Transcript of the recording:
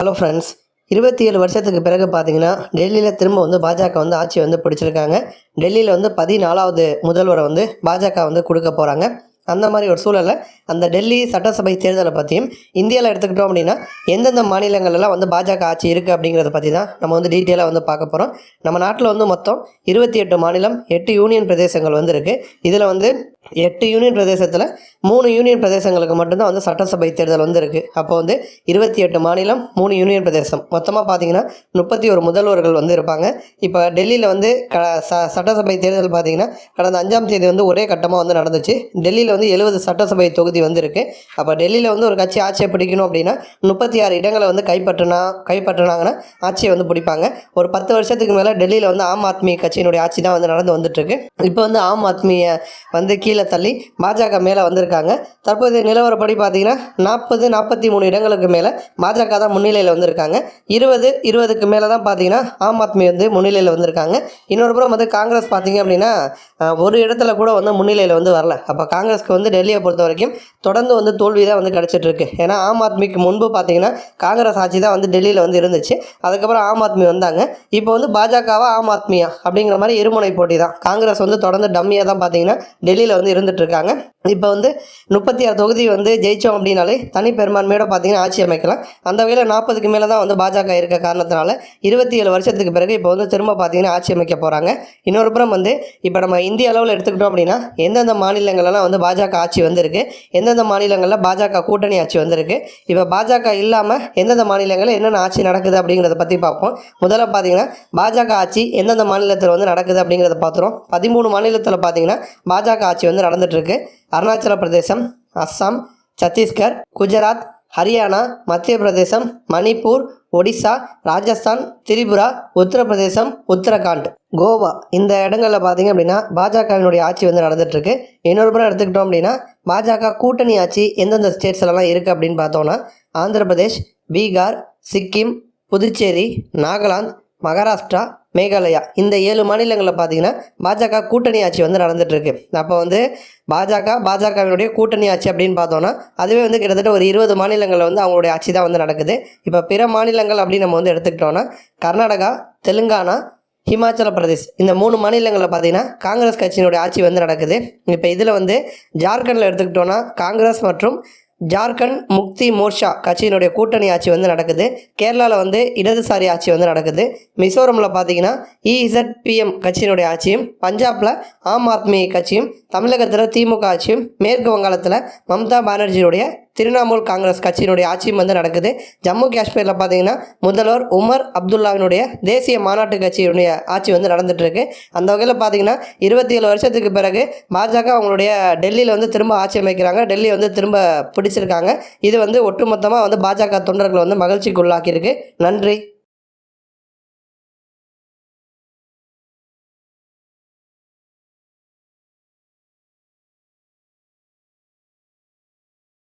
Hello friends இருபத்தி ஏழு வருஷத்துக்கு பிறகு பார்த்தீங்கன்னா டெல்லியில் திரும்ப வந்து பாஜக வந்து ஆட்சி வந்து பிடிச்சிருக்காங்க. டெல்லியில் வந்து பதினாலாவது முதல்வரை வந்து பாஜக வந்து கொடுக்க போகிறாங்க அந்த மாதிரி ஒரு சூழலில் அந்த டெல்லி சட்டசபை தேர்தலை பற்றியும் இந்தியாவில் எடுத்துக்கிட்டோம் அப்படின்னா எந்தெந்த மாநிலங்கள்லாம் வந்து பாஜக ஆட்சி இருக்குது அப்படிங்கிறத பற்றி தான் நம்ம வந்து டீட்டெயிலாக வந்து பார்க்க போகிறோம் நம்ம நாட்டில் வந்து மொத்தம் இருபத்தி எட்டு மாநிலம் எட்டு யூனியன் பிரதேசங்கள் வந்து இருக்குது இதில் வந்து எட்டு யூனியன் பிரதேசத்தில் மூணு யூனியன் பிரதேசங்களுக்கு மட்டும்தான் வந்து சட்டசபை தேர்தல் வந்து இருக்குது அப்போ வந்து இருபத்தி எட்டு மாநிலம் மூணு யூனியன் பிரதேசம். மொத்தமாக பார்த்தீங்கன்னா முப்பத்தி ஒரு முதல்வர்கள் வந்து இருப்பாங்க. இப்போ டெல்லியில் வந்து க ச சட்டசபை தேர்தல் பார்த்தீங்கன்னா கடந்த அஞ்சாம் தேதி வந்து ஒரே கட்டமாக வந்து நடந்துச்சு. டெல்லியில் வந்து எழுபது சட்டசபை தொகுதி வந்து இருக்குது அப்போ டெல்லியில் வந்து ஒரு கட்சி ஆட்சியை பிடிக்கணும் அப்படின்னா முப்பத்தி ஆறு இடங்களை வந்து கைப்பற்றினா கைப்பற்றினாங்கன்னா ஆட்சியை வந்து பிடிப்பாங்க. ஒரு பத்து வருஷத்துக்கு மேலே டெல்லியில் வந்து ஆம் ஆத்மி கட்சியினுடைய ஆட்சி தான் வந்து நடந்து வந்துட்டுருக்கு. இப்போ வந்து ஆம் ஆத்மியை வந்து கீழே தள்ளி பாஜக மேலே வந்திருக்காங்க. தற்போதைய நிலவரப்படி பார்த்தீங்கன்னா நாற்பது நாற்பத்தி மூணு இடங்களுக்கு மேலே பாஜக தான் முன்னிலையில் வந்திருக்காங்க. இருபது இருபதுக்கு மேலே தான் பார்த்தீங்கன்னா ஆம் ஆத்மி வந்து முன்னிலையில் வந்திருக்காங்க. இன்னொரு புறம் வந்து காங்கிரஸ் பார்த்தீங்க அப்படின்னா ஒரு இடத்துல கூட வந்து முன்னிலையில் வந்து வரல. அப்போ காங்கிரஸ் காங்கிரஸ்க்கு வந்து டெல்லியை பொறுத்த வரைக்கும் தொடர்ந்து வந்து தோல்வி தான் வந்து கிடச்சிட்டு இருக்கு ஏன்னா ஆம் ஆத்மிக்கு முன்பு பார்த்தீங்கன்னா காங்கிரஸ் ஆட்சி தான் வந்து டெல்லியில் வந்து இருந்துச்சு. அதுக்கப்புறம் ஆம் ஆத்மி வந்தாங்க. இப்போ வந்து பாஜகவா ஆம் ஆத்மியா அப்படிங்கிற மாதிரி இருமுனை போட்டி தான். காங்கிரஸ் வந்து தொடர்ந்து டம்மியாக தான் பார்த்தீங்கன்னா டெல்லியில் வந்து இருந்துட்டு இருக்காங்க இப்போ வந்து முப்பத்தி ஆறு தொகுதி வந்து ஜெயித்தோம் அப்படின்னாலே தனி பெரும்பான்மையோட பார்த்தீங்கன்னா ஆட்சி அமைக்கலாம். அந்த வகையில் நாற்பதுக்கு மேலே தான் வந்து பாஜக இருக்க காரணத்தினால இருபத்தி ஏழு வருஷத்துக்கு பிறகு இப்போ வந்து திரும்ப பார்த்தீங்கன்னா ஆட்சி அமைக்க போகிறாங்க இன்னொரு புறம் வந்து இப்போ நம்ம இந்திய அளவில் எடுத்துக்கிட்டோம் அப்படின்னா எந்தெந்த மாநிலங்களெல்லாம் வந்து பாஜக ஆட்சி வந்திருக்கு? எந்தெந்த மாநிலங்களில் பாஜக கூட்டணி ஆட்சி வந்திருக்கு? இப்போ பாஜக இல்லாமல் எந்தெந்த மாநிலங்களில் என்னென்ன ஆட்சி நடக்குது அப்படிங்கிறத பற்றி பார்ப்போம். முதல்ல பார்த்தீங்கன்னா பாஜக ஆட்சி எந்தெந்த மாநிலத்தில் வந்து நடக்குது அப்படிங்கிறத பார்த்துரும் பதிமூணு மாநிலத்தில் பார்த்தீங்கன்னா பாஜக ஆட்சி வந்து நடந்துட்டுருக்கு அருணாச்சல பிரதேசம் அஸ்ஸாம் சத்தீஸ்கர் குஜராத் ஹரியானா மத்திய பிரதேசம் மணிப்பூர் ஒடிசா ராஜஸ்தான் திரிபுரா உத்தரப்பிரதேசம் உத்தரகாண்ட். கோவா. இந்த இடங்களில் பார்த்தீங்க அப்படின்னா பாஜகவினுடைய ஆட்சி வந்து நடந்துட்டுருக்கு. இன்னொரு புறம் எடுத்துக்கிட்டோம் அப்படின்னா பாஜக கூட்டணி ஆட்சி எந்தெந்த ஸ்டேட்ஸ்லலாம் இருக்குது அப்படின்னு பார்த்தோன்னா ஆந்திர பிரதேஷ் பீகார் சிக்கிம் புதுச்சேரி நாகாலாந்து மகாராஷ்டிரா மேகாலயா. இந்த ஏழு மாநிலங்களில் பார்த்தீங்கன்னா பாஜக கூட்டணி ஆட்சி வந்து நடந்துட்டுருக்கு. அப்போ வந்து பாஜக பாஜகவினுடைய கூட்டணி ஆட்சி அப்படின்னு பார்த்தோன்னா அதுவே வந்து கிட்டத்தட்ட ஒரு இருபது மாநிலங்களில் வந்து அவங்களுடைய ஆட்சி தான் வந்து நடக்குது. இப்போ பிற மாநிலங்கள் அப்படின்னு நம்ம வந்து எடுத்துக்கிட்டோன்னா கர்நாடகா தெலுங்கானா ஹிமாச்சல பிரதேஷ் இந்த மூணு மாநிலங்களில் பார்த்தீங்கன்னா காங்கிரஸ் கட்சியினுடைய ஆட்சி வந்து நடக்குது. இப்போ இதில் வந்து ஜார்க்கண்டில் எடுத்துக்கிட்டோன்னா காங்கிரஸ் மற்றும் ஜார்க்கண்ட் முக்தி மோர்ச்சா கட்சியினுடைய கூட்டணி ஆட்சி வந்து நடக்குது. கேரளாவில் வந்து இடதுசாரி ஆட்சி வந்து நடக்குது. மிசோரமில் பார்த்தீங்கன்னா இஇசட்பிஎம் கட்சியினுடைய ஆட்சியும் பஞ்சாபில் ஆம் ஆத்மி கட்சியும் தமிழகத்தில் திமுக ஆட்சியும் மேற்கு வங்காளத்தில் மம்தா பானர்ஜியுடைய திரிணாமுல் காங்கிரஸ் கட்சியினுடைய ஆட்சியும் வந்து நடக்குது. ஜம்மு காஷ்மீரில் பார்த்தீங்கன்னா முதல்வர் உமர் அப்துல்லாவினுடைய தேசிய மாநாட்டு கட்சியினுடைய ஆட்சி வந்து நடந்துட்டு அந்த வகையில் பார்த்தீங்கன்னா இருபத்தி ஏழு வருஷத்துக்கு பிறகு பாஜக அவங்களுடைய டெல்லியில் வந்து திரும்ப ஆட்சி அமைக்கிறாங்க. டெல்லி வந்து திரும்ப பிடிச்சிருக்காங்க. இது வந்து ஒட்டுமொத்தமாக வந்து பாஜக தொண்டர்களை வந்து மகிழ்ச்சிக்குள்ளாக்கியிருக்கு. நன்றி.